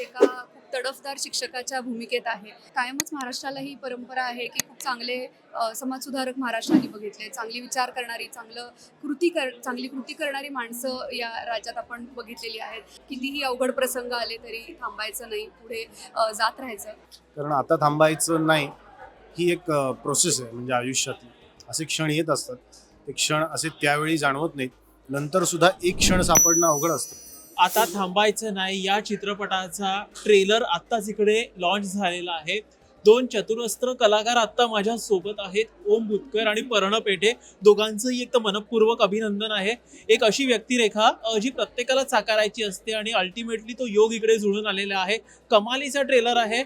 एका खूप तडफदार शिक्षकाच्या भूमिकेत आहे. कायमच महाराष्ट्राला ही परंपरा आहे की खूप चांगले समाजसुधारक महाराष्ट्राने बघितले. चांगली विचार करणारी चांगलं कृती कर चांगली कृती करणारी माणसं या राज्यात आपण बघितलेली आहेत. कितीही अवघड प्रसंग आले तरी थांबायचं नाही पुढे जात राहायचं. कारण आता थांबायचं नाही ही एक प्रोसेस आहे म्हणजे आयुष्यातली. असे क्षण येत असतात. ते क्षण असे त्यावेळी जाणवत नाहीत. नंतर सुद्धा एक क्षण सापडणं अवघड असतं. आता थांबायचं नाही. या चित्रपटाचा ट्रेलर आत्ताच इकडे लॉन्च झालेला आहे. दोन चतुरस्त्र कलाकार आत्ता माझ्या सोबत आहेत. ओम बुतकर आणि पर्ण पेठे. दोघांचंही एक तर मनपूर्वक अभिनंदन आहे. एक अशी व्यक्तिरेखा जी प्रत्येकाला साकारायची असते आणि अल्टिमेटली तो योग इकडे जुळून आलेला आहे. कमालीचा ट्रेलर आहे.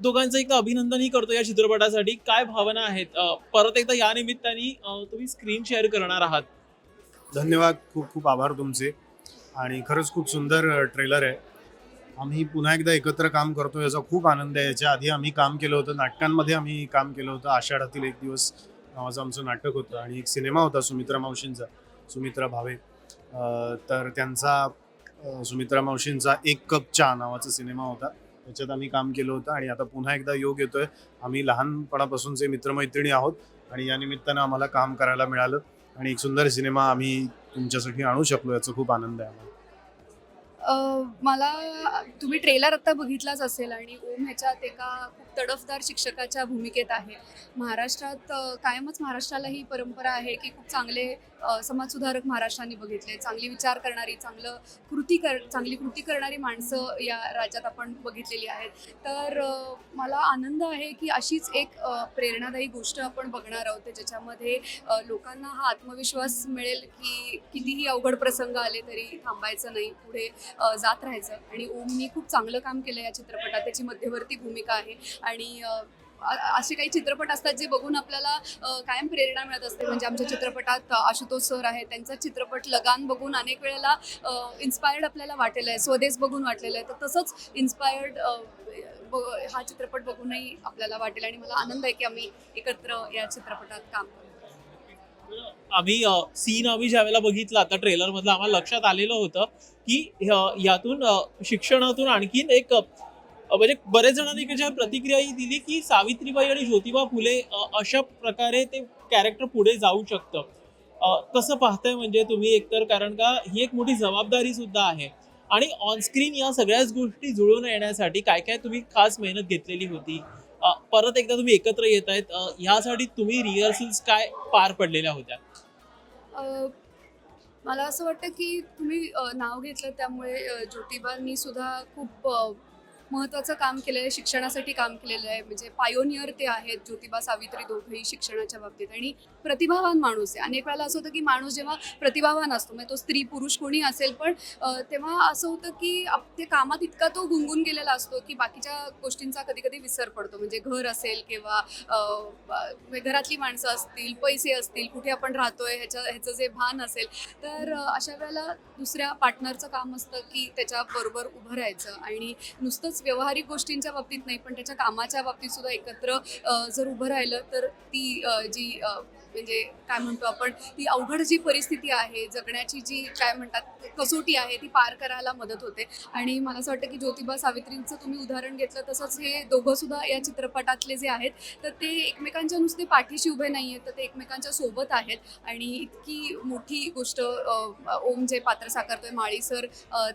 दोघांचं एक अभिनंदनही करतो या चित्रपटासाठी. काय भावना आहेत? परत एकदा या निमित्ताने तुम्ही स्क्रीन शेअर करणार आहात. धन्यवाद. खूप खूप आभार तुमचे. आणि खरंच खूप सुंदर ट्रेलर आहे. आम्ही पुन्हा एकदा एकत्र काम करतो याचा खूप आनंद आहे. याच्या आधी आम्ही काम केलं होतं नाटकांमध्ये आम्ही काम केलं होतं. आषाढातील एक दिवस नावाचं आमचं नाटक होतं आणि एक सिनेमा होता सुमित्रा मावशींचा सुमित्रा भावे. तर त्यांचा सुमित्रा मावशींचा एक कप चहा नावाचा सिनेमा होता. त्याच्यात आम्ही काम केलं होतं आणि आता पुन्हा एकदा योग येतोय. आम्ही लहानपणापासूनचे मित्रमैत्रिणी आहोत आणि या निमित्तानं आम्हाला काम करायला मिळालं. आणि एक सुंदर सिनेमा आम्ही तुमच्यासाठी आणू शकलो याचा खूप आनंद आहे आम्हाला. मला तुम्ही ट्रेलर आता बघितलाच असेल आणि ओम ह्याच्यात एका खूप तडफदार शिक्षकाच्या भूमिकेत आहे. महाराष्ट्रात कायमच महाराष्ट्राला ही परंपरा आहे की खूप चांगले समाजसुधारक महाराष्ट्राने बघितले चांगली विचार करणारी चांगलं कृती कर चांगली कृती करणारी माणसं या राज्यात आपण बघितलेली आहेत. तर मला आनंद आहे की अशीच एक प्रेरणादायी गोष्ट आपण बघणार आहोत. ज्याच्यामध्ये लोकांना हा आत्मविश्वास मिळेल की कितीही अवघड प्रसंग आले तरी थांबायचं नाही पुढे जात राहायचं. आणि ओमनी खूप चांगलं काम केलं या चित्रपटात. त्याची मध्यवर्ती भूमिका आहे. आणि असे काही चित्रपट असतात जे बघून आपल्याला कायम प्रेरणा मिळत असते. म्हणजे आमच्या चित्रपटात आशुतोष सर आहे त्यांचा चित्रपट लगान बघून अनेक वेळेला इन्स्पायर्ड आपल्याला वाटलेलं आहे. स्वदेश बघून वाटलेलं आहे. तर तसंच इन्स्पायर्ड हा चित्रपट बघूनही आपल्याला वाटेल. आणि मला आनंद आहे की आम्ही एकत्र या चित्रपटात काम करू आम्ही सीन आम्ही ज्या वेळेला बघितला आता ट्रेलरमधलं आम्हाला लक्षात आलेलं होतं की यातून शिक्षणातून आणखीन एक म्हणजे बरेच जणांनी त्याच्यावर प्रतिक्रियाही दिली की सावित्रीबाई आणि ज्योतिबा फुले अशा प्रकारे ते कॅरेक्टर पुढे जाऊ शकतं. अ, कसं पाहताय म्हणजे तुम्ही एकतर कारण का ही एक मोठी जबाबदारी सुद्धा आहे. आणि ऑनस्क्रीन या सगळ्याच गोष्टी जुळून येण्यासाठी काय काय तुम्ही खास मेहनत घेतलेली होती? परत एकदा तुम्ही एकत्र येत आहेत ह्यासाठी तुम्ही रिहर्सल्स काय पार पडलेल्या होत्या? मला असं वाटतं की तुम्ही नाव घेतलं त्यामुळे अ, ज्योतिबांनी सुद्धा खूप महत्त्वाचं काम केलेलं आहे शिक्षणासाठी काम केलेलं आहे. म्हणजे पायोनियर ते आहेत ज्योतिबा सावित्री दोघंही शिक्षणाच्या बाबतीत. आणि प्रतिभावान माणूस आहे. अनेक वेळेला असं होतं की माणूस जेव्हा प्रतिभावान असतो म्हणजे तो स्त्री पुरुष कोणी असेल पण तेव्हा असं होतं की आप- ते कामात इतका तो गुंगून गेलेला असतो की बाकीच्या गोष्टींचा कधी कधी विसर पडतो. म्हणजे घर असेल किंवा म्हणजे घरातली माणसं असतील पैसे असतील कुठे आपण राहतोय ह्याच्या ह्याचं जे भान असेल तर अशा वेळेला दुसऱ्या पार्टनरचं काम असतं की त्याच्याबरोबर उभं राहायचं. आणि नुसतंच व्यवहारिक गोष्टींच्या बाबतीत नाही पण त्याच्या कामाच्या बाबतीत सुद्धा एकत्र जर उभं राहिलं तर ती जी म्हणजे काय म्हणतो आपण ती अवघड जी परिस्थिती आहे जगण्याची जी काय म्हणतात कसोटी आहे ती पार करायला मदत होते. आणि मला असं वाटतं की ज्योतिबा सावित्रींचं तुम्ही उदाहरण घेतलं तसंच हे दोघं सुद्धा या चित्रपटातले जे आहेत तर ते एकमेकांच्या नुसते पाठीशी उभे नाही आहेत तर ते एकमेकांच्या सोबत आहेत. आणि इतकी मोठी गोष्ट ओम जे पात्र साकारतोय माळी सर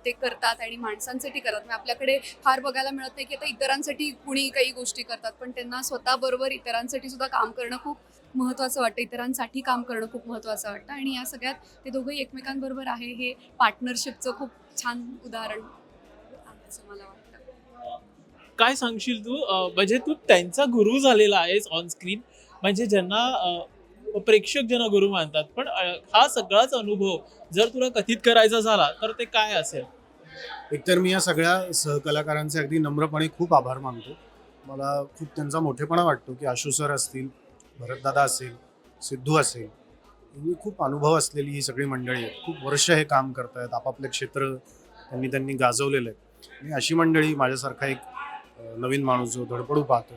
ते करतात आणि माणसांसाठी करतात. म्हणजे आपल्याकडे फार बघायला मिळत नाही की आता इतरांसाठी कुणी काही गोष्टी करतात पण त्यांना स्वतःबरोबर इतरांसाठी सुद्धा काम करणं खूप महत्त्वाचं वाटतं. इतरांसाठी काम करणं खूप महत्त्वाचं वाटतं आणि या सगळ्यात ते दोघंही एकमेकांबरोबर आहे हे पार्टनरशिपचं खूप छान उदाहरण आहे असं मला वाटतं. काय सांगशील तू? म्हणजे तू त्यांचा गुरु झालेला आहेस ऑन स्क्रीन म्हणजे ज्यांना प्रेक्षक ज्यांना गुरु मानतात. पण हा सगळाच अनुभव जर तुला कथित करायचा झाला तर ते काय असेल? एकतर मी या सगळ्या सहकलाकारांचे अगदी नम्रपणे खूप आभार मानतो. मला खूप त्यांचा मोठेपणा वाटतो की आशू सर असतील भरतदादा असेल सिद्धू असेल यांनी खूप अनुभव असलेली ही सगळी मंडळी आहेत. खूप वर्ष हे काम करतायत आपापले क्षेत्र त्यांनी त्यांनी गाजवलेलं आहे आणि अशी मंडळी माझ्यासारखा एक नवीन माणूस जो धडपडू पाहतो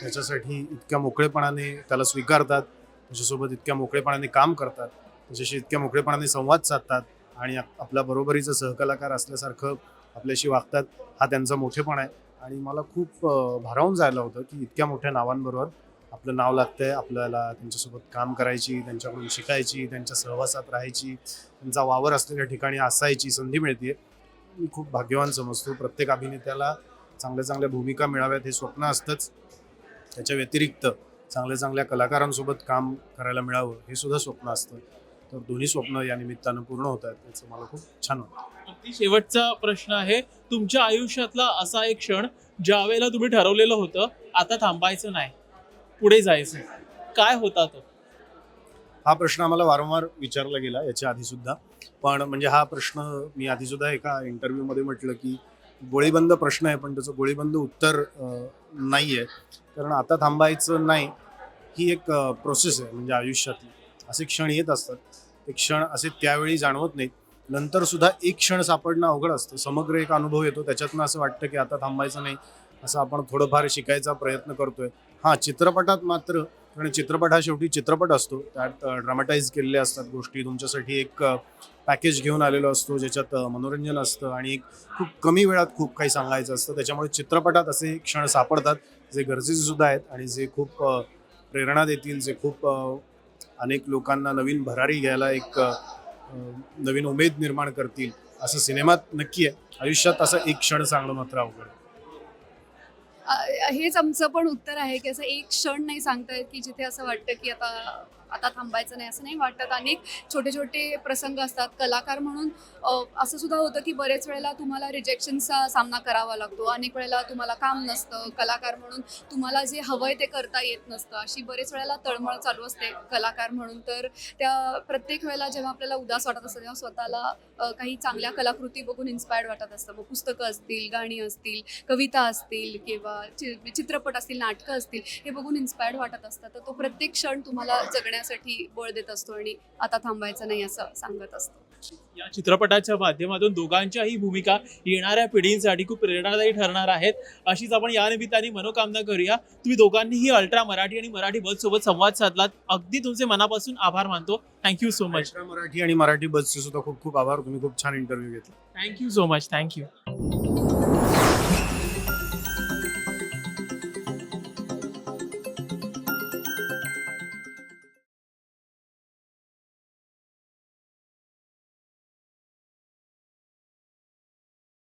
त्याच्यासाठी इतक्या मोकळेपणाने त्याला स्वीकारतात त्याच्यासोबत इतक्या मोकळेपणाने काम करतात त्याच्याशी इतक्या मोकळेपणाने संवाद साधतात आणि आपल्या बरोबरीचं सहकलाकार असल्यासारखं आपल्याशी वागतात हा त्यांचा मोठेपणा आहे. आणि मला खूप भारावून जायला होतं की इतक्या मोठ्या नावांबरोबर आपलं नाव लागतंय आपल्याला त्यांच्यासोबत काम करायची त्यांच्याकडून शिकायची त्यांच्या सहवासात राहायची त्यांचा वावर असलेल्या ठिकाणी असायची संधी मिळते मी खूप भाग्यवान समजतो. प्रत्येक अभिनेत्याला चांगल्या चांगल्या भूमिका मिळाव्यात हे स्वप्न असतंच. त्याच्या व्यतिरिक्त चांगल्या चांगल्या कलाकारांसोबत काम करायला मिळावं हे सुद्धा स्वप्न असतं. तर दोन्ही स्वप्न या निमित्तानं पूर्ण होत आहेत. त्याचं मला खूप छान वाटतं. अगदी शेवटचा प्रश्न आहे. तुमच्या आयुष्यातला असा एक क्षण ज्या वेळेला तुम्ही ठरवलेलं होतं आता थांबायचं नाही. पुढे जायचं? काय होता तो? हा प्रश्न आम्हाला वारंवार विचारला गेला याच्या आधी सुद्धा. पण म्हणजे हा प्रश्न मी आधी सुद्धा एका इंटरव्ह्यू मध्ये म्हटलं की गोळीबंद प्रश्न आहे पण त्याचं गोळीबंद उत्तर नाही आहे कारण आता थांबायचं नाही ही एक प्रोसेस आहे म्हणजे आयुष्यातली. असे क्षण येत असतात. ते क्षण असे त्यावेळी जाणवत नाहीत. नंतर सुद्धा एक क्षण सापडणं अवघड असतं. समग्र एक अनुभव येतो. त्याच्यातनं असं वाटतं की आता थांबायचं नाही. असं आपण थोडंफार शिकायचा प्रयत्न करतोय. हां चित्रपटात मात्र कारण चित्रपट हा शेवटी चित्रपट असतो. त्यात ड्रामटाईज केलेल्या असतात गोष्टी. तुमच्यासाठी एक पॅकेज घेऊन आलेलो असतो ज्याच्यात मनोरंजन असतं आणि एक खूप कमी वेळात खूप काही सांगायचं असतं. त्याच्यामुळे चित्रपटात असे क्षण सापडतात जे गरजेचे सुद्धा आहेत आणि जे खूप प्रेरणा देतील जे खूप अनेक लोकांना नवीन भरारी घ्यायला एक नवीन उमेद निर्माण करतील. असं सिनेमात नक्की आहे. आयुष्यात असं एक क्षण सांगणं मात्र अवघड आहे. हेच आमचं पण उत्तर आहे की असं एक क्षण नाही सांगता येत की जिथे असं वाटतं की आता आता थांबायचं नाही असं नाही वाटत. अनेक छोटे छोटे प्रसंग असतात. कलाकार म्हणून असं सुद्धा होतं की बरेच वेळेला तुम्हाला रिजेक्शनचा सामना करावा लागतो. अनेक वेळेला तुम्हाला काम नसतं. कलाकार म्हणून तुम्हाला जे हवंय ते करता येत नसतं. अशी बरेच वेळेला तळमळ चालू असते कलाकार म्हणून. तर त्या प्रत्येक वेळेला जेव्हा आपल्याला उदास वाटत असतं तेव्हा स्वतःला काही चांगल्या कलाकृती बघून इन्स्पायर्ड वाटत असतं. मग पुस्तकं असतील गाणी असतील कविता असतील किंवा चि- चित्रपट असतील नाटकं असतील हे बघून इन्स्पायर्ड वाटत असतं. तर तो प्रत्येक क्षण तुम्हाला जगण्यासाठी बळ देत असतो आणि आता थांबायचं नाही असं सांगत असतो. या चित्रपटाच्या माध्यमातून दोघांच्याही भूमिका येणाऱ्या पिढींसाठी खूप प्रेरणादायी ठरणार आहेत. अशीच आपण या निमित्ताने मनोकामना करूया. तुम्ही दोघांनीही अल्ट्रा मराठी आणि मराठी बस सोबत संवाद साधलात. अगदी तुमचे मनापासून आभार मानतो. थँक्यू सो मच मराठी आणि मराठी बसचे सुद्धा खूप खूप आभार. तुम्ही खूप छान इंटरव्ह्यू घेतला. Thank you so much thank you